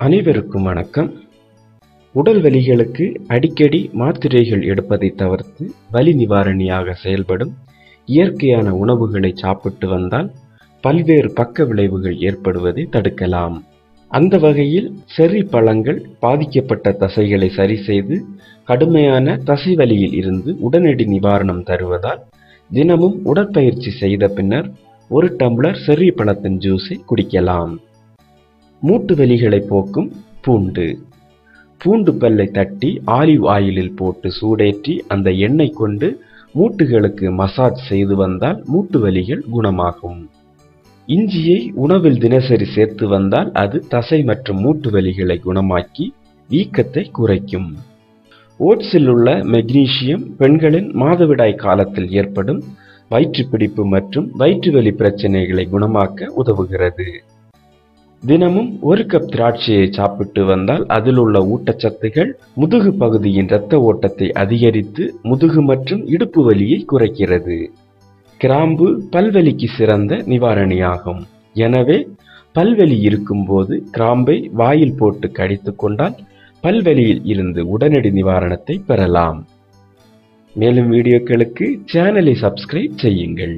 அனைவருக்கும் வணக்கம். உடல் வலிகளுக்கு அடிக்கடி மாத்திரைகள் எடுப்பதை தவிர்த்து வலி நிவாரணியாக செயல்படும் இயற்கையான உணவுகளை சாப்பிட்டு வந்தால் பல்வேறு பக்க விளைவுகள் ஏற்படுவதை தடுக்கலாம். அந்த வகையில் செர்ரி பழங்கள் பாதிக்கப்பட்ட தசைகளை சரி செய்து கடுமையான தசைவலியில் இருந்து உடனடி நிவாரணம் தருவதால் தினமும் உடற்பயிற்சி செய்த பின்னர் ஒரு டம்ளர் செர்ரி பழத்தின் ஜூஸை குடிக்கலாம். மூட்டு வெளிகளை போக்கும் பூண்டு. பூண்டு பல்லை தட்டி ஆலிவ் ஆயிலில் போட்டு சூடேற்றி அந்த எண்ணெய் கொண்டு மூட்டுகளுக்கு மசாஜ் செய்து வந்தால் மூட்டு வலிகள் குணமாகும். இஞ்சியை உணவில் தினசரி சேர்த்து வந்தால் அது தசை மற்றும் மூட்டு வலிகளை குணமாக்கி வீக்கத்தை குறைக்கும். ஓட்ஸில் உள்ள மெக்னீசியம் பெண்களின் மாதவிடாய் காலத்தில் ஏற்படும் வயிற்றுப்பிடிப்பு மற்றும் வயிற்றுவலி பிரச்சனைகளை குணமாக்க உதவுகிறது. தினமும் ஒரு கப் திராட்சையை சாப்பிட்டு வந்தால் அதில் உள்ள ஊட்டச்சத்துகள் முதுகு பகுதியின் இரத்த ஓட்டத்தை அதிகரித்து முதுகு மற்றும் இடுப்பு வலியை குறைக்கிறது. கிராம்பு பல்வலிக்கு சிறந்த நிவாரணியாகும். எனவே பல்வலி இருக்கும்போது கிராம்பை வாயில் போட்டு கடித்து கொண்டால் பல்வலியில் இருந்து உடனடி நிவாரணத்தை பெறலாம். மேலும் வீடியோக்களுக்கு சேனலை சப்ஸ்கிரைப் செய்யுங்கள்.